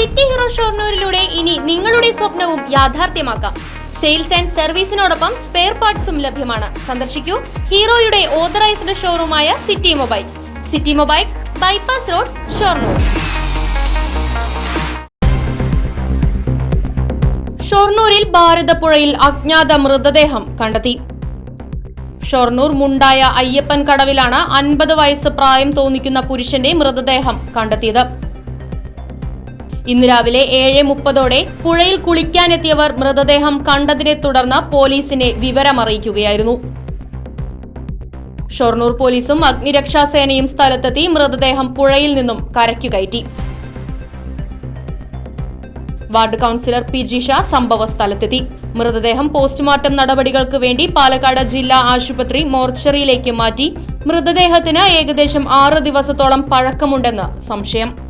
City hero ഷോർണൂരിലൂടെ ഇനി നിങ്ങളുടെ സ്വപ്നവും യാഥാർത്ഥ്യമാക്കാം. സെയിൽസ് ആൻഡ് സർവീസിനോടൊപ്പം സ്പെയർ പാർട്സും ലഭ്യമാണ്. സന്ദർശിക്കൂ ഹീറോയുടെ authorised ഷോറൂമായ city mobiles. City mobiles bypass road Shoranur. ഷൊർണൂരിൽ ഭാരതപ്പുഴയിൽ അജ്ഞാത മൃതദേഹം കണ്ടെത്തി. ഷൊർണൂർ മുണ്ടായ അയ്യപ്പൻ കടവിലാണ് അൻപത് വയസ്സ് പ്രായം തോന്നിക്കുന്ന പുരുഷന്റെ മൃതദേഹം കണ്ടെത്തിയത്. ഇന്ന് രാവിലെ ഏഴ് മുപ്പതോടെ പുഴയിൽ കുളിക്കാനെത്തിയവർ മൃതദേഹം കണ്ടതിനെ തുടർന്ന് പോലീസിനെ വിവരമറിയിക്കുകയായിരുന്നു. ഷൊർണൂർ പോലീസും അഗ്നിരക്ഷാസേനയും സ്ഥലത്തെത്തി മൃതദേഹം പുഴയിൽ നിന്നും കരയ്ക്കു കയറ്റി. Ward councillor P G Shah സംഭവ സ്ഥലത്തെത്തി. മൃതദേഹം പോസ്റ്റ്മോർട്ടം നടപടികൾക്ക് വേണ്ടി പാലക്കാട് ജില്ലാ ആശുപത്രി മോർച്ചറിയിലേക്ക് മാറ്റി. മൃതദേഹത്തിന് ഏകദേശം ആറ് ദിവസത്തോളം പഴക്കമുണ്ടെന്ന് സംശയം.